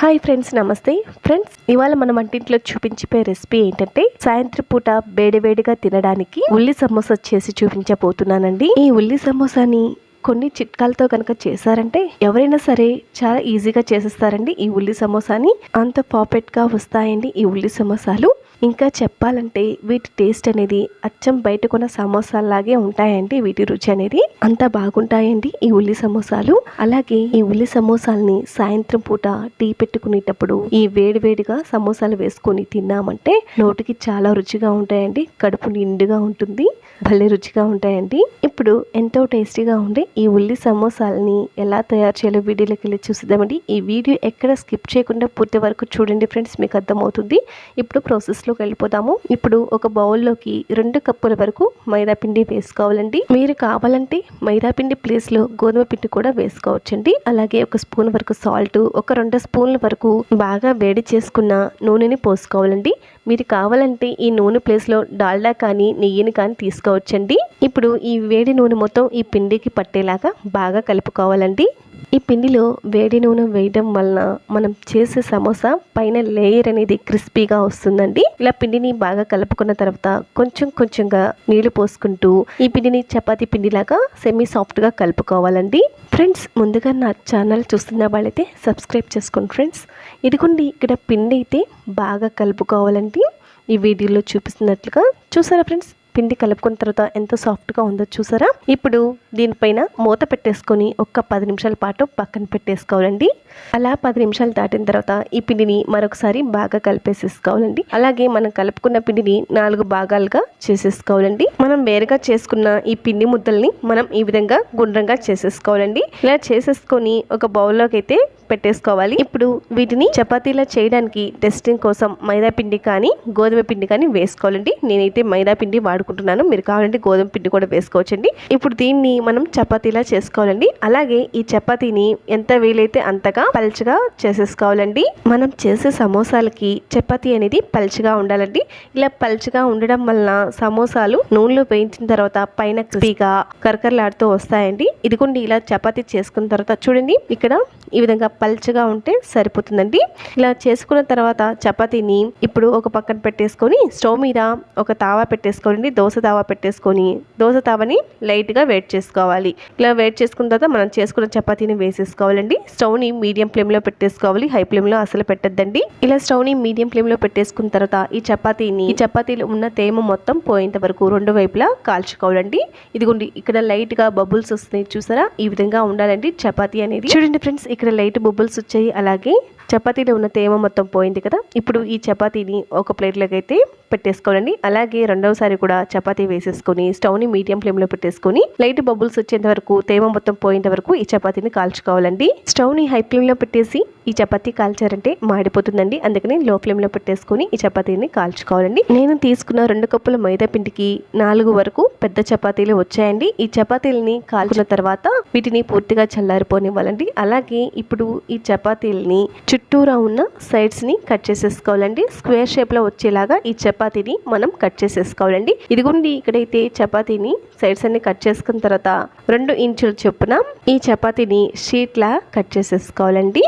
Hi friends నమస్తే. Friends ఇవాళ మనం వంటింట్లో చూపించిపోయే రెసిపీ ఏంటంటే సాయంత్రం పూట వేడివేడిగా తినడానికి ఉల్లి సమోసా చేసి చూపించబోతున్నానండి. ఈ ఉల్లి సమోసాని కొన్ని చిట్కాలతో కనుక చేశారంటే ఎవరైనా సరే చాలా ఈజీగా చేసేస్తారండి ఈ ఉల్లి సమోసాని. అంత పర్ఫెక్ట్గా వస్తాయండి ఈ ఉల్లి సమోసాలు. ఇంకా చెప్పాలంటే వీటి టేస్ట్ అనేది అచ్చం బయట కొన్న సమోసాలాగే ఉంటాయండి వీటి రుచి అనేది. అంత బాగుంటాయండి ఈ ఉల్లి సమోసాలు. అలాగే ఈ ఉల్లి సమోసాల్ని సాయంత్రం పూట టీ పెట్టుకునేటప్పుడు ఈ వేడివేడిగా సమోసాలు వేసుకొని తిన్నామంటే నోటికి చాలా రుచిగా ఉంటాయండి. కడుపు నిండుగా ఉంటుంది. భలే రుచిగా ఉంటాయండి. ఇప్పుడు ఎంతో టేస్టీగా ఉండే ఈ ఉల్లి సమోసాలని ఎలా తయారు చేయాలో వీడియోలోకి వెళ్ళి చూసిద్దామండి. ఈ వీడియో ఎక్కడ స్కిప్ చేయకుండా పూర్తి వరకు చూడండి ఫ్రెండ్స్ మీకు అర్థమవుతుంది. ఇప్పుడు ప్రాసెస్లోకి వెళ్ళిపోదాము. ఇప్పుడు ఒక బౌల్లోకి రెండు కప్పుల వరకు మైదా పిండి వేసుకోవాలండి. మీరు కావాలంటే మైదా పిండి ప్లేస్లో గోధుమ పిండి కూడా వేసుకోవచ్చండి. అలాగే ఒక స్పూన్ వరకు సాల్ట్ ఒక రెండు స్పూన్ల వరకు బాగా వేడి చేసుకున్న నూనెని పోసుకోవాలండి. మీరు కావాలంటే ఈ నూనె ప్లేస్లో డాల్డా కానీ నెయ్యిని కానీ తీసుకోవచ్చండి. ఇప్పుడు ఈ వేడి నూనె మొత్తం ఈ పిండికి పట్టేలాగా బాగా కలుపుకోవాలండి. ఈ పిండిలో వేడి నూనె వేయడం వలన మనం చేసే సమోసా పైన లేయర్ అనేది క్రిస్పీగా వస్తుందండి. ఇలా పిండిని బాగా కలుపుకున్న తర్వాత కొంచెం కొంచెంగా నీళ్ళు పోసుకుంటూ ఈ పిండిని చపాతీ పిండిలాగా సెమీ సాఫ్ట్గా కలుపుకోవాలండి. ఫ్రెండ్స్ ముందుగా నా ఛానల్ చూస్తున్న వాళ్ళైతే సబ్స్క్రైబ్ చేసుకోండి ఫ్రెండ్స్ ఇదిగోండి ఇక్కడ పిండి అయితే బాగా కలుపుకోవాలండి. ఈ వీడియోలో చూపిస్తున్నట్లుగా చూసారా ఫ్రెండ్స్ పిండి కలుపుకున్న తర్వాత ఎంత సాఫ్ట్గా ఉందో చూసారా? ఇప్పుడు దీనిపైన మూత పెట్టేసుకొని ఒక్క పది నిమిషాల పాటు పక్కన పెట్టేసుకోవాలండి. అలా పది నిమిషాలు దాటిన తర్వాత ఈ పిండిని మరొకసారి బాగా కలిపేసేసుకోవాలండి. అలాగే మనం కలుపుకున్న పిండిని నాలుగు భాగాలుగా చేసేసుకోవాలండి. మనం వేరుగా చేసుకున్న ఈ పిండి ముద్దల్ని మనం ఈ విధంగా గుండ్రంగా చేసేసుకోవాలండి. ఇలా చేసేసుకొని ఒక బౌల్లోకి అయితే పెట్టేసుకోవాలి. ఇప్పుడు వీటిని చపాతీలా చేయడానికి టెస్టింగ్ కోసం మైదా పిండి కానీ గోధుమ పిండి కానీ వేసుకోవాలండి. నేనైతే మైదా పిండి వాడుకుంటున్నాను. మీరు కావాలంటే గోధుమ పిండి కూడా వేసుకోవచ్చండి. ఇప్పుడు దీన్ని మనం చపాతీలా చేసుకోవాలండి. అలాగే ఈ చపాతీని ఎంత వీలైతే అంతగా పల్చగా చేసేసుకోవాలండి. మనం చేసే సమోసాలకి చపాతీ అనేది పల్చగా ఉండాలండి. ఇలా పల్చగా ఉండడం వలన సమోసాలు నూనెలో వేయించిన తర్వాత పైన క్రిస్పీగా కరకరలాడుతూ వస్తాయండి. ఇదిగోండి ఇలా చపాతీ చేసుకున్న తర్వాత చూడండి. ఇక్కడ ఈ విధంగా పల్చగా ఉంటే సరిపోతుందండి. ఇలా చేసుకున్న తర్వాత చపాతీని ఇప్పుడు ఒక పక్కన పెట్టేసుకొని స్టవ్ మీద ఒక తావా పెట్టేసుకోండి. దోశ తావా పెట్టేసుకొని దోశ తావని లైట్గా వేట్ చేసుకోవాలి. ఇలా వేట్ చేసుకున్న తర్వాత మనం చేసుకున్న చపాతీని వేసేసుకోవాలండి. స్టవ్ని మీడియం ఫ్లేమ్లో పెట్టేసుకోవాలి. హై ఫ్లేమ్లో అసలు పెట్టద్దండి. ఇలా స్టవ్ని మీడియం ఫ్లేమ్లో పెట్టేసుకున్న తర్వాత ఈ చపాతీని ఈ చపాతీలో ఉన్న తేమ మొత్తం పోయేంత వరకు రెండు వైపులా కాల్చుకోవాలండి. ఇదిగోండి ఇక్కడ లైట్గా బబుల్స్ వస్తున్నాయి చూసారా? ఈ విధంగా ఉండాలండి చపాతీ అనేది. చూడండి ఫ్రెండ్స్ ఇక్కడ లైట్ బుబుల్స్ వచ్చాయి. అలాగే చపాతీలో ఉన్న తేమ మొత్తం పోయింది కదా. ఇప్పుడు ఈ చపాతీని ఒక ప్లేట్లోకి అయితే పెట్టేసుకోవాలండి. అలాగే రెండవసారి కూడా చపాతీ వేసేసుకొని స్టవ్ని మీడియం ఫ్లేమ్లో పెట్టేసుకొని లైట్ బబుల్స్ వచ్చేంత వరకు తేమ మొత్తం పోయేంత వరకు ఈ చపాతీని కాల్చుకోవాలండి. స్టవ్ని హై ఫ్లేమ్లో పెట్టేసి ఈ చపాతీ కాల్చారంటే మాడిపోతుందండి. అందుకని లో ఫ్లేమ్లో పెట్టేసుకొని ఈ చపాతీని కాల్చుకోవాలండి. నేను తీసుకున్న రెండు కప్పుల మైదా పిండికి నాలుగు వరకు పెద్ద చపాతీలు వచ్చాయండి. ఈ చపాతీలని కాల్చిన తర్వాత వీటిని పూర్తిగా చల్లారిపోనివ్వాలండి. అలాగే ఇప్పుడు ఈ చపాతీలని చుట్టూరా ఉన్న సైడ్స్ని కట్ చేసేసుకోవాలండి. స్క్వేర్ షేప్లో వచ్చేలాగా ఈ చపాతీని మనం కట్ చేసేసుకోవాలండి. ఇదిగోండి ఇక్కడైతే చపాతీని సైడ్స్ అన్ని కట్ చేసుకున్న తర్వాత రెండు ఇంచుల చొప్పున ఈ చపాతీని షీట్లా కట్ చేసేసుకోవాలండి.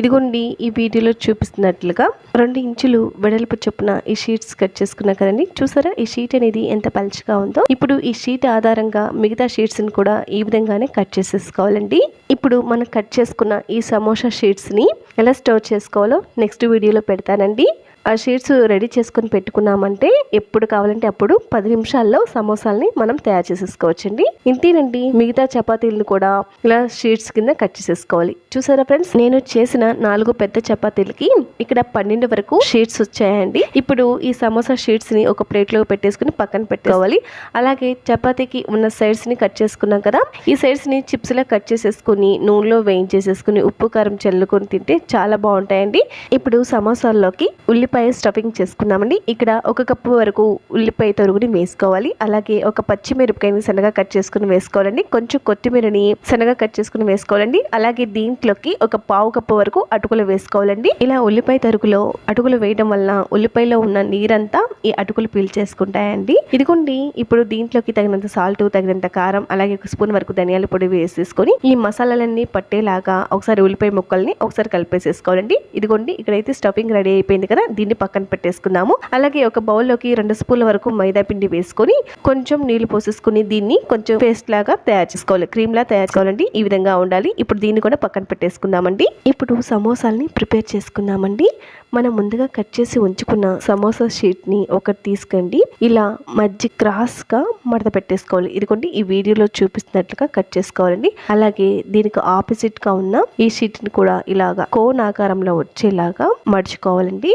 ఇదిగోండి ఈ వీడియోలో చూపిస్తున్నట్లుగా రెండు ఇంచులు వెడల్పు చొప్పున ఈ షీట్స్ కట్ చేసుకున్నా కదండి. చూసారా ఈ షీట్ అనేది ఎంత పలుచగా ఉందో? ఇప్పుడు ఈ షీట్ ఆధారంగా మిగతా షీట్స్ని కూడా ఈ విధంగానే కట్ చేసేసుకోవాలండి. ఇప్పుడు మనం కట్ చేసుకున్న ఈ సమోసా షీట్స్ని ఎలా స్టోర్ చేసుకోవాలో నెక్స్ట్ వీడియోలో పెడతానండి. ఆ షీట్స్ రెడీ చేసుకొని పెట్టుకున్నామంటే ఎప్పుడు కావాలంటే అప్పుడు పది నిమిషాల్లో సమోసాల్ని మనం తయారు చేసేసుకోవచ్చండి. ఇంతేనండి మిగతా చపాతీలను కూడా ఇలా షీట్స్ కింద కట్ చేసేసుకోవాలి. చూసారా ఫ్రెండ్స్ నేను చేసిన నాలుగు పెద్ద చపాతీలకి ఇక్కడ పన్నెండు వరకు షీట్స్ వచ్చాయండి. ఇప్పుడు ఈ సమోసా షీట్స్ని ఒక ప్లేట్లో పెట్టేసుకుని పక్కన పెట్టుకోవాలి. అలాగే చపాతీకి ఉన్న సైడ్స్ని కట్ చేసుకున్నాం కదా ఈ సైడ్స్ని చిప్స్ లా కట్ చేసేసుకుని నూనెలో వేయించేసేసుకుని ఉప్పు కారం చల్లుకొని తింటే చాలా బాగుంటాయండి. ఇప్పుడు సమోసాల్లోకి ఉల్లిపాయ స్టఫింగ్ చేసుకున్నామండి. ఇక్కడ ఒక కప్పు వరకు ఉల్లిపాయ తరుగుని వేసుకోవాలి. అలాగే ఒక పచ్చిమిరపకాయని సన్నగా కట్ చేసుకుని వేసుకోవాలండి. కొంచెం కొత్తిమీరని సన్నగా కట్ చేసుకుని వేసుకోవాలండి. అలాగే దీంట్లోకి ఒక పావు కప్పు వరకు వరకు అటుకులు వేసుకోవాలండి. ఇలా ఉల్లిపాయ తరుగులో అటుకులు వేయడం వల్ల ఉల్లిపాయలో ఉన్న నీరంతా ఈ అటుకులు పీల్చేసుకుంటాయండి. ఇదిగోండి ఇప్పుడు దీంట్లోకి తగినంత సాల్ట్ తగినంత కారం అలాగే ఒక స్పూన్ వరకు ధనియాల పొడి వేసేసుకొని ఈ మసాలాలన్నీ పట్టేలాగా ఒకసారి ఉల్లిపాయ ముక్కల్ని ఒకసారి కలిపేసేసుకోవాలండి. ఇదిగోండి ఇక్కడైతే స్టఫింగ్ రెడీ అయిపోయింది కదా. దీన్ని పక్కన పెట్టేసుకుందాము. అలాగే ఒక బౌల్లోకి రెండు స్పూన్ల వరకు మైదా పిండి వేసుకొని కొంచెం నీళ్ళు పోసేసుకుని దీన్ని కొంచెం పేస్ట్ లాగా తయారు చేసుకోవాలి. క్రీమ్ లా తయారు చేసుకోవాలండి. ఈ విధంగా ఉండాలి. ఇప్పుడు దీన్ని కూడా పక్కన పెట్టేసుకుందామండి. ఇప్పుడు సమోసాల్ని ప్రిపేర్ చేసుకుందామండి. మనం ముందుగా కట్ చేసి ఉంచుకున్న సమోసా షీట్ని ఒకటి తీసుకోండి. ఇలా మధ్య క్రాస్గా మడత పెట్టేసుకోవాలి. ఇదిగోండి ఈ వీడియోలో చూపిస్తున్నట్లుగా కట్ చేసుకోవాలండి. అలాగే దీనికి ఆపోజిట్గా ఉన్న ఈ షీట్ని కూడా ఇలాగా కోన్ ఆకారంలో వచ్చేలాగా మడుచుకోవాలండి.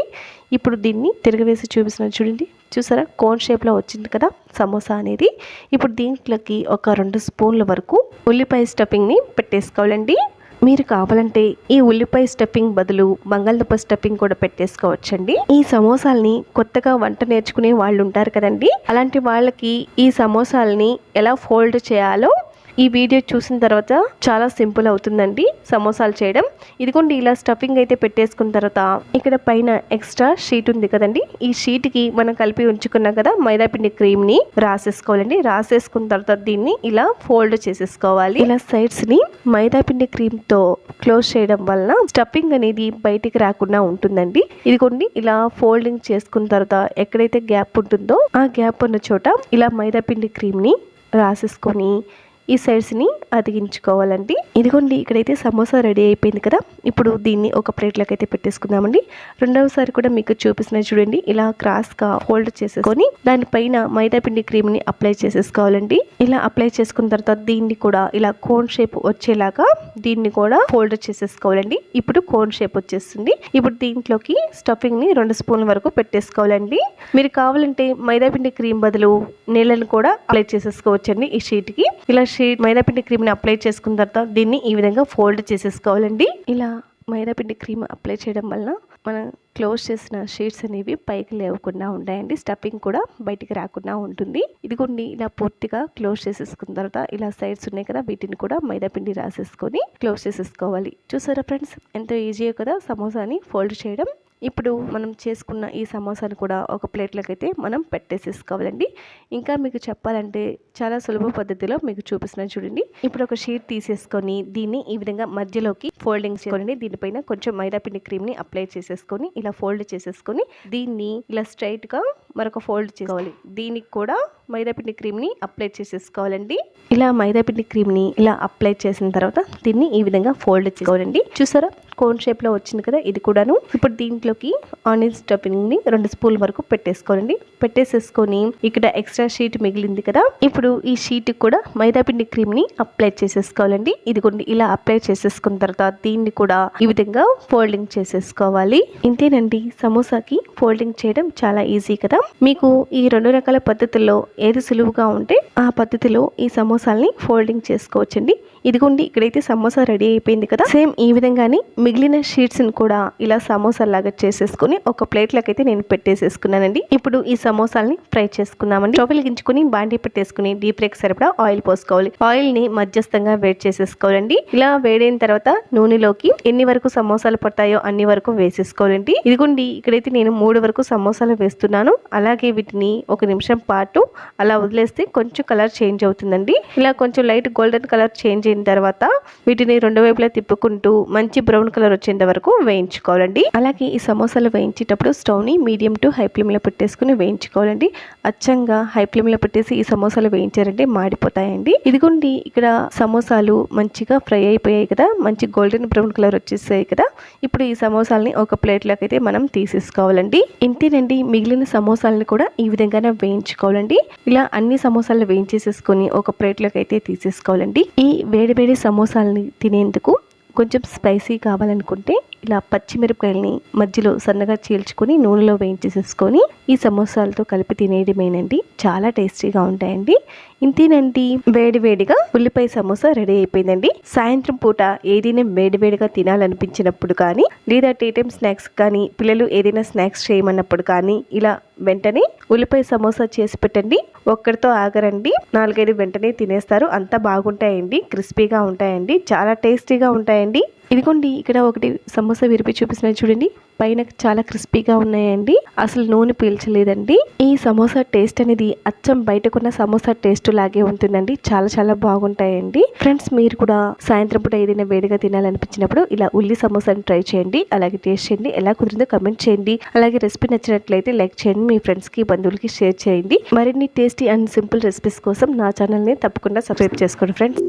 ఇప్పుడు దీన్ని తిరగవేసి చూపిస్తున్నాను చూడండి. చూసారా? కోన్ షేప్లో వచ్చింది కదా సమోసా అనేది. ఇప్పుడు దీంట్లోకి ఒక రెండు స్పూన్ల వరకు ఉల్లిపాయ స్టఫింగ్ని పెట్టేసుకోవాలండి. మీరు కావాలంటే ఈ ఉల్లిపాయ స్టఫింగ్ బదులు బంగాళదుంప స్టఫింగ్ కూడా పెట్టేసుకోవచ్చండి. ఈ సమోసాల్ని కొత్తగా వంట నేర్చుకునే వాళ్ళు ఉంటారు కదండి. అలాంటి వాళ్ళకి ఈ సమోసాల్ని ఎలా ఫోల్డ్ చేయాలో ఈ వీడియో చూసిన తర్వాత చాలా సింపుల్ అవుతుందండి సమోసాలు చేయడం. ఇదిగోండి ఇలా స్టఫింగ్ అయితే పెట్టేసుకున్న తర్వాత ఇక్కడ పైన ఎక్స్ట్రా షీట్ ఉంది కదండి. ఈ షీట్కి మనం కలిపి ఉంచుకున్నాం కదా మైదా పిండి రాసేసుకోవాలండి. రాసేసుకున్న తర్వాత దీన్ని ఇలా ఫోల్డ్ చేసేసుకోవాలి. ఇలా సైడ్స్ని మైదాపిండి క్రీమ్తో క్లోజ్ చేయడం వలన స్టఫింగ్ అనేది బయటికి రాకుండా ఉంటుందండి. ఇదిగోండి ఇలా ఫోల్డింగ్ చేసుకున్న తర్వాత ఎక్కడైతే గ్యాప్ ఉంటుందో ఆ గ్యాప్ ఉన్న చోట ఇలా మైదాపిండి క్రీమ్ని రాసేసుకొని ఈ సైడ్స్ని అతికించుకోవాలండి. ఇదిగోండి ఇక్కడైతే సమోసా రెడీ అయిపోయింది కదా. ఇప్పుడు దీన్ని ఒక ప్లేట్లోకి అయితే పెట్టేసుకుందామండి. రెండవసారి కూడా మీకు చూపిస్తున్న చూడండి ఇలా క్రాస్గా హోల్డ్ చేసేసుకొని దానిపైన మైదా పిండి క్రీమ్ని అప్లై చేసేసుకోవాలండి. ఇలా అప్లై చేసుకున్న తర్వాత దీన్ని కూడా ఇలా కోన్ షేప్ వచ్చేలాగా దీన్ని కూడా ఫోల్డ్ చేసేసుకోవాలండి. ఇప్పుడు కోన్ షేప్ వచ్చేస్తుంది. ఇప్పుడు దీంట్లోకి స్టఫింగ్ని రెండు స్పూన్ల వరకు పెట్టేసుకోవాలండి. మీరు కావాలంటే మైదాపిండి క్రీమ్ బదులు నీళ్ళని కూడా అప్లై చేసేసుకోవచ్చండి ఈ షీట్కి ఇలా షీట్ మైదాపిండి క్రీమ్ని అప్లై చేసుకున్న తర్వాత దీన్ని ఈ విధంగా ఫోల్డ్ చేసేసుకోవాలండి. ఇలా మైదాపిండి క్రీమ్ అప్లై చేయడం వలన మనం క్లోజ్ చేసిన షీట్స్ అనేవి పైకి లేవకుండా ఉంటాయండి. స్టఫింగ్ కూడా బయటికి రాకుండా ఉంటుంది. ఇదిగోండి ఇలా పూర్తిగా క్లోజ్ చేసేసుకున్న తర్వాత ఇలా సైడ్స్ ఉన్నాయి కదా వీటిని కూడా మైదాపిండి రాసేసుకొని క్లోజ్ చేసేసుకోవాలి. చూసారా ఫ్రెండ్స్? ఎంతో ఈజీయే కదా సమోసాని ఫోల్డ్ చేయడం. ఇప్పుడు మనం చేసుకున్న ఈ సమోసాను కూడా ఒక ప్లేట్లోకి అయితే మనం పెట్టేసేసుకోవాలండి. ఇంకా మీకు చెప్పాలంటే చాలా సులభ పద్ధతిలో మీకు చూపిస్తున్నాను చూడండి. ఇప్పుడు ఒక షీట్ తీసేసుకొని దీన్ని ఈ విధంగా మధ్యలోకి ఫోల్డింగ్ చేసుకోండి దీనిపైన కొంచెం మైదాపిండి క్రీమ్ని అప్లై చేసేసుకొని ఇలా ఫోల్డ్ చేసేసుకొని దీన్ని ఇలా స్ట్రైట్గా మరొక ఫోల్డ్ చేసుకోవాలి. దీనికి కూడా మైదాపిండి క్రీమ్ని అప్లై చేసేసుకోవాలండి. ఇలా మైదాపిండి క్రీమ్ని ఇలా అప్లై చేసిన తర్వాత దీన్ని ఈ విధంగా ఫోల్డ్ చేసుకోవాలండి. చూసారా? కోన్ షేప్లో వచ్చింది కదా ఇది కూడాను. ఇప్పుడు దీంట్లోకి ఆనియన్ స్టఫింగ్ని రెండు స్పూన్ వరకు పెట్టేసుకోనండి. పెట్టేసేసుకొని ఇక్కడ ఎక్స్ట్రా షీట్ మిగిలింది కదా ఇప్పుడు ఈ షీట్ కూడా మైదాపిండి క్రీమ్ని అప్లై చేసేసుకోవాలండి. ఇదిగోండి ఇలా అప్లై చేసేసుకున్న తర్వాత దీన్ని కూడా ఈ విధంగా ఫోల్డింగ్ చేసేసుకోవాలి. ఇంతేనండి సమోసాకి ఫోల్డింగ్ చేయడం చాలా ఈజీ కదా. మీకు ఈ రెండు రకాల పద్ధతుల్లో ఏది సులువుగా ఉంటే ఆ పద్ధతిలో ఈ సమోసాల్ని ఫోల్డింగ్ చేసుకోవచ్చండి. ఇదిగోండి ఇక్కడైతే సమోసా రెడీ అయిపోయింది కదా. సేమ్ ఈ విధంగానే మిగిలిన షీట్స్ని కూడా ఇలా సమోసాలాగా చేసేసుకుని ఒక ప్లేట్లోకి అయితే నేను పెట్టేసేసుకున్నానండి. ఇప్పుడు ఈ సమోసాలని ఫ్రై చేసుకున్నామండి. స్టవ్ వెలిగించుకుని బాండీ పెట్టేసుకుని డీప్ రేక్ సరిపడా ఆయిల్ పోసుకోవాలి. ఆయిల్ని మధ్యస్థంగా వేడి చేసేసుకోవాలండి. ఇలా వేడైన తర్వాత నూనెలోకి ఎన్ని వరకు సమోసాలు పడతాయో అన్ని వరకు వేసేసుకోవాలండి. ఇదిగోండి ఇక్కడైతే నేను మూడు వరకు సమోసాలు వేస్తున్నాను. అలాగే వీటిని ఒక నిమిషం పాటు అలా వదిలేస్తే కొంచెం కలర్ చేంజ్ అవుతుందండి. ఇలా కొంచెం లైట్ గోల్డెన్ కలర్ చేంజ్ అయిన తర్వాత వీటిని రెండు వైపులా తిప్పుకుంటూ మంచి బ్రౌన్ కలర్ వచ్చేంత వరకు వేయించుకోవాలండి. అలాగే ఈ సమోసాలు వేయించేటప్పుడు స్టవ్ని మీడియం టు హై ఫ్లేమ్లో పెట్టేసుకుని వేయించుకోవాలండి. అచ్చంగా హై ఫ్లేమ్లో పెట్టేసి ఈ సమోసాలు వేయించారంటే మాడిపోతాయండి. ఇదిగోండి ఇక్కడ సమోసాలు మంచిగా ఫ్రై అయిపోయాయి కదా మంచి గోల్డెన్ బ్రౌన్ కలర్ వచ్చేసాయి కదా ఇప్పుడు ఈ సమోసాలని ఒక ప్లేట్లోకి అయితే మనం తీసేసుకోవాలండి. ఇంతేనండి మిగిలిన సమోసాలను కూడా ఈ విధంగానే వేయించుకోవాలండి. ఇలా అన్ని సమోసాలు వేయించేసేసుకొని ఒక ప్లేట్లోకి అయితే తీసేసుకోవాలండి. ఈ వేడి వేడి సమోసాలని తినేందుకు కొంచెం స్పైసీ కావాలనుకుంటే ఇలా పచ్చిమిరపకాయలని మధ్యలో సన్నగా చీల్చుకొని నూనెలో వేయించేసేసుకొని ఈ సమోసాలతో కలిపి తినేయడమేనండి. చాలా టేస్టీగా ఉంటాయండి. ఇంతేనండి వేడి వేడిగా ఉల్లిపాయ సమోసా రెడీ అయిపోయిందండి. సాయంత్రం పూట ఏదైనా వేడి వేడిగా తినాలనిపించినప్పుడు కానీ లేదా టీ టైం స్నాక్స్ కానీ పిల్లలు ఏదైనా స్నాక్స్ చేయమన్నప్పుడు కానీ ఇలా వెంటనే ఉల్లిపాయ సమోసా చేసి పెట్టండి. ఒక్కడితో ఆగరండి. నాలుగైదు వెంటనే తినేస్తారు. అంత బాగుంటాయండి. క్రిస్పీగా ఉంటాయండి. చాలా టేస్టీగా ఉంటాయండి. ఇదిగోండి ఇక్కడ ఒకటి సమోసా విరిపి చూపిస్తున్నాయి చూడండి. పైన చాలా క్రిస్పీగా ఉన్నాయండి. అసలు నూనె పీల్చలేదండి. ఈ సమోసా టేస్ట్ అనేది అచ్చం బయటకున్న సమోసా టేస్ట్ లాగే ఉంటుందండి. చాలా చాలా బాగుంటాయండి. ఫ్రెండ్స్ మీరు కూడా సాయంత్రం పూట ఏదైనా వేడిగా తినాలనిపించినప్పుడు ఇలా ఉల్లి సమోసాని ట్రై చేయండి. అలాగే టేస్ట్ చేయండి. ఎలా కుదిరిందో కమెంట్ చేయండి. అలాగే రెసిపీ నచ్చినట్లయితే లైక్ చేయండి. మీ ఫ్రెండ్స్కి బంధువులకి షేర్ చేయండి. మరిన్ని టేస్టీ అండ్ సింపుల్ రెసిపీస్ కోసం నా ఛానల్ని తప్పకుండా సబ్స్క్రైబ్ చేసుకోండి ఫ్రెండ్స్.